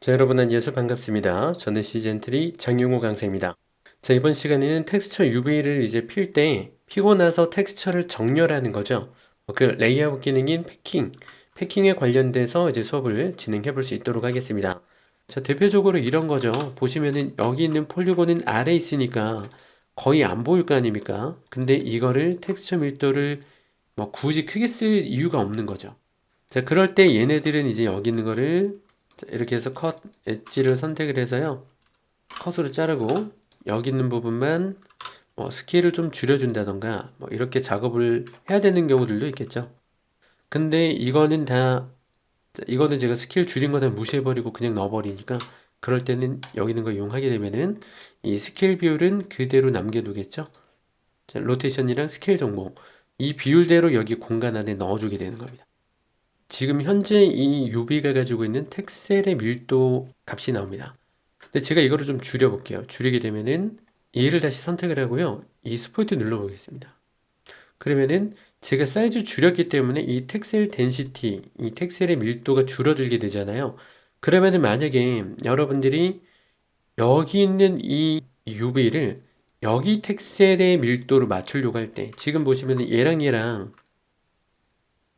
자, 여러분 안녕하세요. 반갑습니다. 저는 시즌3 장용호 강사입니다. 자, 이번 시간에는 텍스처 UV를 이제 필 때 피고 나서 텍스처를 정렬하는 거죠. 어, 그 레이아웃 기능인 패킹, 패킹에 관련돼서 이제 수업을 진행해 볼 수 있도록 하겠습니다. 자, 대표적으로 이런 거죠. 보시면은 여기 있는 폴리곤은 아래 있으니까 거의 안 보일 거 아닙니까? 근데 이거를 텍스처 밀도를 뭐 굳이 크게 쓸 이유가 없는 거죠. 자, 그럴 때 얘네들은 이제 여기 있는 거를 자, 이렇게 해서 컷 엣지를 선택을 해서요. 컷으로 자르고 여기 있는 부분만 뭐 스케일을 좀 줄여준다던가 뭐 이렇게 작업을 해야 되는 경우들도 있겠죠. 근데 이거는 다 자, 이거는 제가 스케일 줄인 거 다 무시해버리고 그냥 넣어버리니까 그럴 때는 여기 있는 거 이용하게 되면은 이 스케일 비율은 그대로 남겨두겠죠. 자, 로테이션이랑 스케일 정보 이 비율대로 여기 공간 안에 넣어주게 되는 겁니다. 지금 현재 이 UV가 가지고 있는 텍셀의 밀도 값이 나옵니다. 근데 제가 이거를 좀 줄여볼게요. 줄이게 되면은 얘를 다시 선택을 하고요. 이 스포이트 눌러보겠습니다. 그러면은 제가 사이즈 줄였기 때문에 이 텍셀 덴시티, 이 텍셀의 밀도가 줄어들게 되잖아요. 그러면은 만약에 여러분들이 여기 있는 이 UV를 여기 텍셀의 밀도로 맞추려고 할 때 지금 보시면은 얘랑 얘랑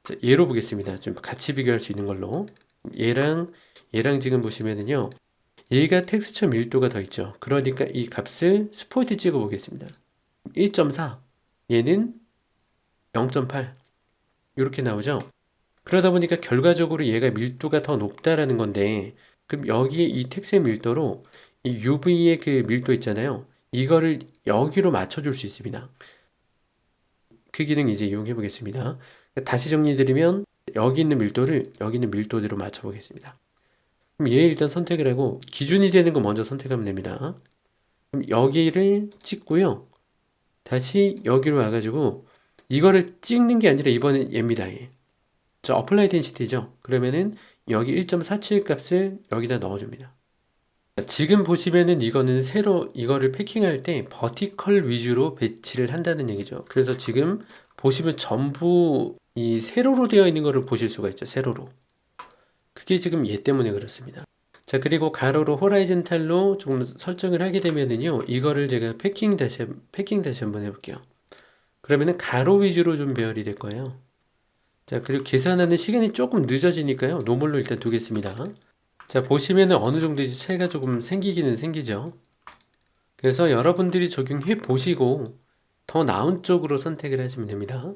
자, 얘로 보겠습니다. 좀 같이 비교할 수 있는 걸로. 얘랑 얘랑 지금 보시면은요. 얘가 텍스처 밀도가 더 있죠. 그러니까 이 값을 스포이트 찍어 보겠습니다. 1.4. 얘는 0.8. 이렇게 나오죠. 그러다 보니까 결과적으로 얘가 밀도가 더 높다라는 건데 그럼 여기에 이 텍스의 밀도로 이 UV의 그 밀도 있잖아요. 이거를 여기로 맞춰줄 수 있습니다. 그 기능 이제 이용해 보겠습니다. 다시 정리드리면 여기 있는 밀도를 여기 있는 밀도대로 맞춰 보겠습니다. 그럼 얘 일단 선택을 하고 기준이 되는 거 먼저 선택하면 됩니다. 그럼 여기를 찍고요. 다시 여기로 와가지고 이거를 찍는 게 아니라 이번엔 얘입니다. 얘. 저 어플라이 덴시티죠. 그러면은 여기 1.47 값을 여기다 넣어줍니다. 지금 보시면은 이거는 새로 이거를 패킹할 때 버티컬 위주로 배치를 한다는 얘기죠. 그래서 지금 보시면 전부 이 세로로 되어 있는 거를 보실 수가 있죠. 세로로. 그게 지금 얘 때문에 그렇습니다. 자, 그리고 가로로 호라이즌탈로 조금 설정을 하게 되면은요. 이거를 제가 패킹 다시 패킹 다시 한번 해 볼게요. 그러면은 가로 위주로 좀 배열이 될 거예요. 자, 그리고 계산하는 시간이 조금 늦어지니까요. 노멀로 일단 두겠습니다. 자, 보시면은 어느 정도 이제 차이가 조금 생기기는 생기죠. 그래서 여러분들이 적용해 보시고 더 나은 쪽으로 선택을 하시면 됩니다.